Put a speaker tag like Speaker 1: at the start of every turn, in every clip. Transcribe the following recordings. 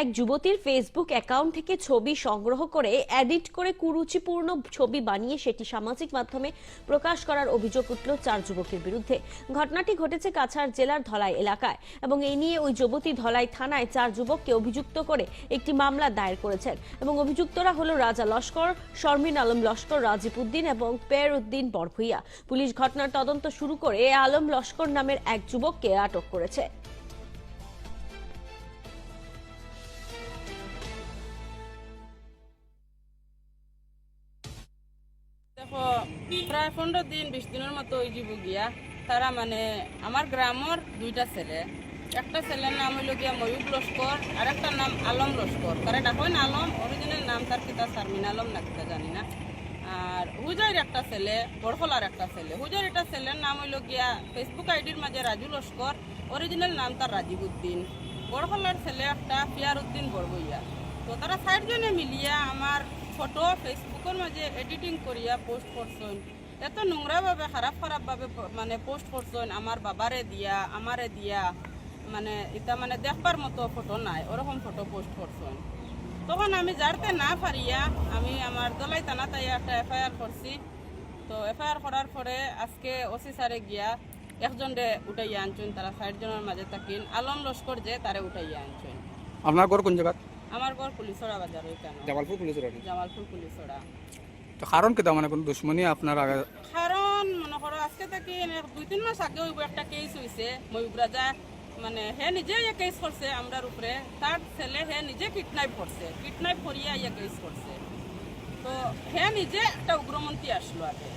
Speaker 1: এক যুবতীর Facebook account থেকে ছবি সংগ্রহ করে এডিট করে কুরুচিপূর্ণ ছবি বানিয়ে সেটি সামাজিক মাধ্যমে প্রকাশ করার অভিযোগ উঠল চার যুবকের বিরুদ্ধে। ঘটনাটি ঘটেছে কাছাড় জেলার ধলাই এলাকায় এবং এই নিয়ে ওই যুবতী ধলাই থানায় চার যুবককে অভিযুক্ত করে একটি মামলা দায়ের করেছেন এবং অভিযুক্তরা হলো রাজা লস্কর, শর্মিন আলম লস্কর, রাজীব উদ্দিন এবং পের উদ্দিন বরভুইয়া। পুলিশ ঘটনার তদন্ত শুরু করে আলম লস্কর নামের এক যুবককে আটক করেছে।
Speaker 2: প্রায় পনেরো দিন, বিশ দিনের মতো ওই যাব গিয়া, তারা মানে আমার গ্রামের দুইটা ছেলে। একটা ছেলের নাম হইল গিয়া ময়ূব লস্কর আর একটা নাম আলম লস্কর। তারা ডাকেন আলম অরিজিনাল নাম তার কিতা শারমিন আলম না কিতা জানি না। আর হুজয়ের একটা ছেলে, বড়খলার একটা ছেলে। হুজয়ের একটা ছেলের নাম হইল গিয়া ফেসবুক আইডির মাঝে রাজু লস্কর অরিজিনাল নাম তার রাজীব উদ্দিন বড়খলার ছেলে একটা ফিয়ার উদ্দিন বড়বইয়া। তো তারা সাইডজনে মিলিয়া আমার ফটো ফেসবুকের মাঝে এডিটিং করিয়া পোস্ট করছেন এত নোংরাভাবে খারাপ খারাপভাবে মানে পোস্ট করছেন আমার বাবারে দিয়া আমারে দিয়া। মানে এটা মানে দেখবার মতো ফটো নাই ওরকম ফটো পোস্ট করছেন তখন আমি জানতে না পারিয়া আমি আমার দলাই থানা তাই একটা এফআইআর করছি তো এফআইআর করার পরে আজকে ওসি স্যারে গিয়া, একজন রে উঠাইয়া আনছেন তারা ষাট মাঝে থাকিন। আলম লস্কর যে তারে উঠাইয়া আনছেন
Speaker 3: আপনার ঘর কোন জায়গা
Speaker 2: আমার ঘর পুলিশরা বাজার ওইখানে
Speaker 3: জামালপুর পুলিশের
Speaker 2: জামালপুর পুলিশরা।
Speaker 3: তো কারণ কেটা মানে কোনো দুশ্মনী আপনার আগে?
Speaker 2: কারণ মনে করো আজকে থেকে দুই তিন মাস আগে ওই একটা কেস হয়েছে ময়ূব মানে হে নিজে ইয়ে কেস করছে আমরার উপরে তার ছেলে হে নিজে কিডন্যাপ করছে কিডন্যাপ করিয়া ইয়ে কেস করছে। তো হে নিজে একটা উগ্রমন্ত্রী আসলো আগে।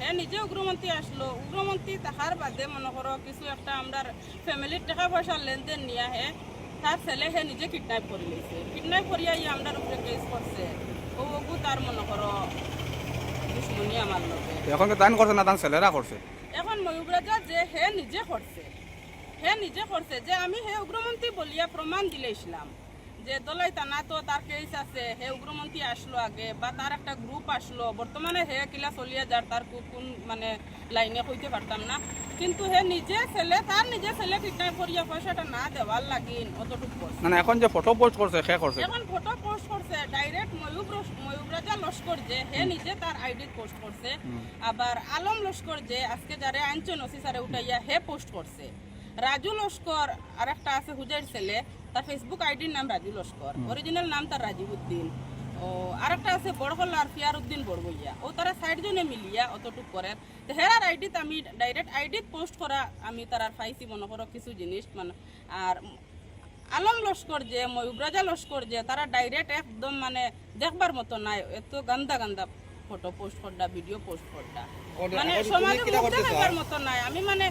Speaker 2: হে নিজে উগ্রমন্ত্রী আসলো উগ্রমন্ত্রী তাহার বাদে মনে করো কিছু একটা আমরা ফ্যামিলির টাকা পয়সার লেনদেন নিয়ে হে তার ছেলে হে নিজে কিডন্যাপ করে নিয়েছে কিডন্যাপ করিয়া ইয়ে আমরা উপরে কেস করছে। ও ওগু তার মনে করো দুশ্মনী আমার লোকে
Speaker 3: এখন দান করছে না দান ছেলেরা করছে?
Speaker 2: এখন ময়ূবরাজা যে হে নিজে করছে। হে নিজে করছে। যে আমি হে উগ্রমন্ত্রী বলিয়া প্রমাণ দিলে ইসলাম। যে দলাই টানা তো তার কেস আছে। হে উগ্রমন্ত্রী আসলো আগে বা তার একটা গ্রুপ আসলো। বর্তমানে হে কিলা চলিয়া যার তার কোন মানে লাইনে কইতে পারতাম না। কিন্তু হে নিজে ছেলে তার নিজে ছেলে কিডন্যাপ করিয়া পয়সাটা না দেওয়ার লাগিন অতটুকু।
Speaker 3: মানে এখন যে ফটো পোস্ট করছে সে করছে।
Speaker 2: এখন ফটো পোস্ট করছে ডাইরেক্ট ময়ূব রস- ময়ূব রাজা লস্কর যে হে নিজে তার আইডি পোস্ট করছে। আবার আলম লস্কর যে আজকে যারে ওসি স্যারে উঠাইয়া হে পোস্ট করছে। রাজু লস্কর আর একটা আছে হুজের ছেলে তার ফেসবুক আইডির নাম রাজু লস্কর। অরিজিনাল নাম তার রাজীব উদ্দিন ও আরেকটা আছে বড়হল্লা আর ফিয়ার উদ্দিন বড়বইয়া ও তারা সাইড জনে মিলিয়া অতটুক করে তো হেরার আইডিত আমি ডাইরেক্ট আইডিত পোস্ট করা আমি তারার পাইছি মনে করো কিছু জিনিস। মানে আর আলম লস্কর যে ময়ূবরাজা লস্কর যে তারা ডাইরেক্ট একদম মানে দেখবার মতো নাই। এত গান্দা গান্দা ফটো পোস্ট করডা ভিডিও পোস্ট করডা। মানে সমাজে মুখ দেখাবার মতো নাই। আমি মানে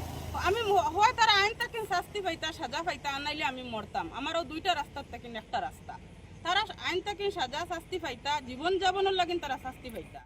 Speaker 2: আমি হয় তারা আইন শাস্তি পাইতা, সাজা পাইতা আনাইলে আমি মরতাম। আমারও দুইটা রাস্তার থেকে একটা রাস্তা। তারা আইন থাকেন, সাজা শাস্তি পাইতা, জীবন যাপনের লাগিন তারা শাস্তি পাইতা।